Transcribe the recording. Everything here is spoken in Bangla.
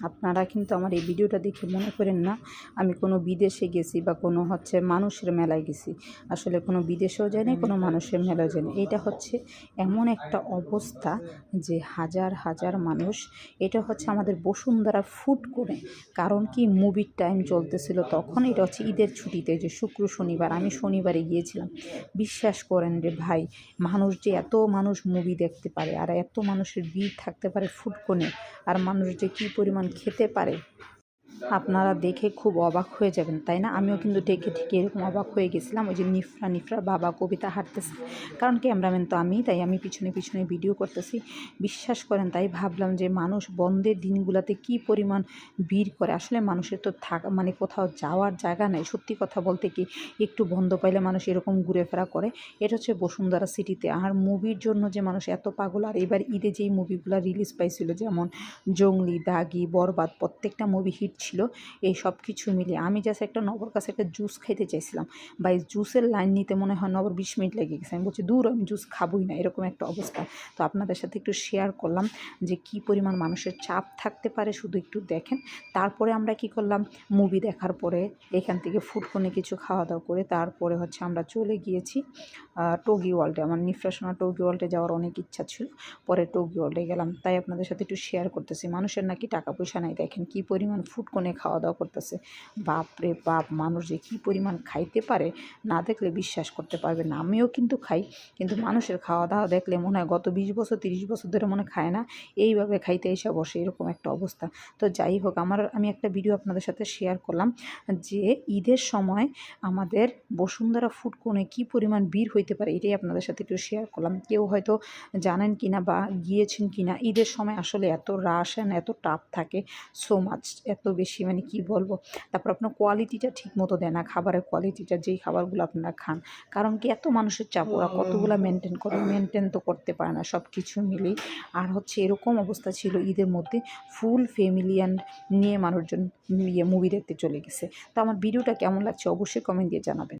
আপনারা কিন্তু আমার এই ভিডিওটা দেখে মনে করেন না আমি কোনো বিদেশে গেছি বা কোনো হচ্ছে মানুষের মেলায় গেছি। আসলে কোনো বিদেশেও যায়নি কোনো মানুষের মেলায় যায়নি এটা হচ্ছে এমন একটা অবস্থা যে হাজার হাজার মানুষ এটা হচ্ছে আমাদের বসুন্ধরা ফুড করে। কারণ কি? মুভির টাইম চলতেছিল তখন এটা হচ্ছে ঈদের ছুটিতে যে শুক্র শনিবার আমি শনিবারে গিয়েছিলাম। বিশ্বাস করেন রে ভাই মানুষ যে এত মানুষ মুভি দেখতে পারে আর এত মানুষের ভিড় থাকতে পারে ফুডকোনে আর মানুষ যে কী পরিমাণ খেতে পারে। আপনারা দেখে খুব অবাক হয়ে যাবেন, তাই না? আমিও কিন্তু ঠিক এরকম অবাক হয়ে গেছিলাম, ওই যে নিফরা নিফরা বাবা কবিতা হাঁটতেছে। কারণ ক্যামেরাম্যান তো আমি, তাই আমি পিছনে পিছনে ভিডিও করতেছি। বিশ্বাস করেন, তাই ভাবলাম যে মানুষ বন্ধের দিনগুলোতে কি পরিমাণ ভিড় করে। আসলে মানুষের তো থাকা মানে কোথাও যাওয়ার জায়গা নেই। সত্যি কথা বলতে কি, একটু বন্ধ পাইলে মানুষ এরকম ঘুরে ফেরা করে। এটা হচ্ছে বসুন্ধরা সিটিতে। আর মুভির জন্য যে মানুষ এত পাগল, আর এবার ঈদে যেই মুভিগুলো রিলিজ পাইছিল, যেমন জঙ্গলি, দাগি, বরবাদ, প্রত্যেকটা মুভি হিট ছিল, এই সব কিছু মিলিয়ে। আমি জাস্ট একটা নবর কাছে একটা জুস খাইতে চাইছিলাম। বা এই জুসের লাইন নিতে মনে হয় নবর বিশ মিনিট লেগে গেছে। আমি বলছি, দূর, আমি জুস খাবই না। এরকম একটা অবস্থা। তো আপনাদের সাথে একটু শেয়ার করলাম যে, কি পরিমাণ মানুষের চাপ থাকতে পারে, শুধু একটু দেখেন। তারপরে আমরা কি করলাম? মুভি দেখার পরে এখান থেকে ফুডকোনে কিছু খাওয়া দাওয়া করে তারপরে হচ্ছে আমরা চলে গিয়েছি টগি ওয়ার্ল্ডে আমার নিফ্রাসোনা টগি ওয়ার্ল্ডে যাওয়ার অনেক ইচ্ছা ছিল। পরে টগি ওয়ার্ল্ডে গেলাম। তাই আপনাদের সাথে একটু শেয়ার করতেছি। মানুষের নাকি টাকা পয়সা নাই। দেখেন কি পরিমাণ ফুডকোনে খাওয়া দাওয়া করতেছে। বাপ রে বাপ, মানুষ যে কী পরিমাণ খাইতে পারে না দেখলে বিশ্বাস করতে পারবে না। আমিও কিন্তু খাই, কিন্তু মানুষের খাওয়া দাওয়া দেখলে মনে হয় গত বিশ বছর, তিরিশ বছর ধরে মনে খায় না। এইভাবে খাইতে এসে বসে এরকম একটা অবস্থা। তো যাই হোক, আমার, আমি একটা ভিডিও আপনাদের সাথে শেয়ার করলাম যে ঈদের সময় আমাদের বসুন্ধরা ফুড কোণে কী পরিমাণ ভিড় হইতে পারে এটাই আপনাদের সাথে একটু শেয়ার করলাম। কেউ হয়তো জানেন কি না বা গিয়েছেন কি না ঈদের সময় আসলে এত রাশ এত টাপ থাকে সো মাচ এত বেশি মানে কি বলব? তারপর আপনার কোয়ালিটিটা ঠিক মতো দেয় না খাবারের কোয়ালিটিটা যেই খাবারগুলো আপনারা খান। কারণ কি এত মানুষের চাপ ওরা কতগুলো মেনটেন করে মেনটেন তো করতে পারে না সব কিছু মিলেই। আর হচ্ছে এরকম অবস্থা ছিল ঈদের মধ্যে ফুল ফ্যামিলি অ্যান্ড নিয়ে মানুষজন ইয়ে মুভি দেখতে চলে গেছে। তো আমার ভিডিওটা কেমন লাগছে অবশ্যই কমেন্ট দিয়ে জানাবেন।